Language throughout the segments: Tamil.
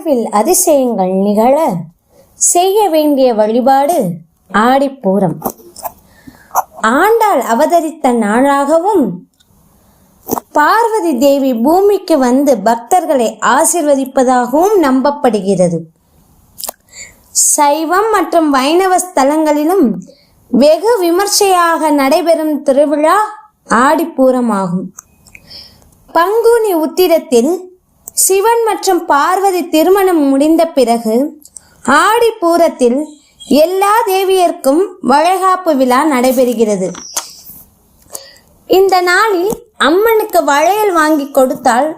வாழ்வில் அதிசயங்கள் நிகழ செய்ய வேண்டிய வழிபாடு ஆடிப்பூரம். ஆண்டாள் அவதரித்த நாளாகவும் பார்வதி தேவி பூமிக்கு வந்து பக்தர்களை ஆசிர்வதிப்பதாகவும் நம்பப்படுகிறது. சைவம் மற்றும் வைணவ ஸ்தலங்களிலும் வெகு விமர்சையாக நடைபெறும் திருவிழா ஆடிப்பூரமாகும். பங்குனி உத்திரத்தில் சிவன் மற்றும் பார்வதி திருமணம் முடிந்த பிறகு ஆடிப்பூரத்தில் எல்லா தேவியர்க்கும் வளைகாப்பு விழா நடைபெறுகிறது. இந்த நாளில் அம்மனுக்கு வளையல் வாங்கி கொடுத்தால்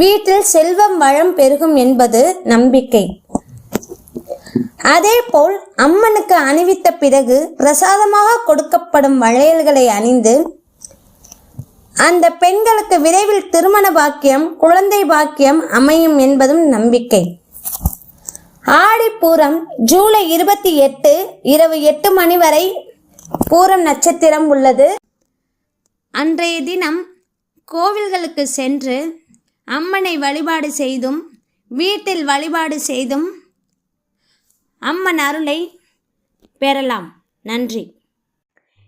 வீட்டில் செல்வம் வளம் பெருகும் என்பது நம்பிக்கை. அதேபோல் அம்மனுக்கு அணிவித்த பிறகு பிரசாதமாக கொடுக்கப்படும் வளையல்களை அணிந்து அந்த பெண்களுக்கு விரைவில் திருமண பாக்கியம் குழந்தை பாக்கியம் அமையும் என்பதும் நம்பிக்கை. ஆடிப்பூரம் ஜூலை இருபத்தி எட்டு இரவு எட்டு மணி வரை பூரம் நட்சத்திரம் உள்ளது. அன்றைய தினம் கோவில்களுக்கு சென்று அம்மனை வழிபாடு செய்தும் வீட்டில் வழிபாடு செய்தும் அம்மன் அருளை பெறலாம். நன்றி.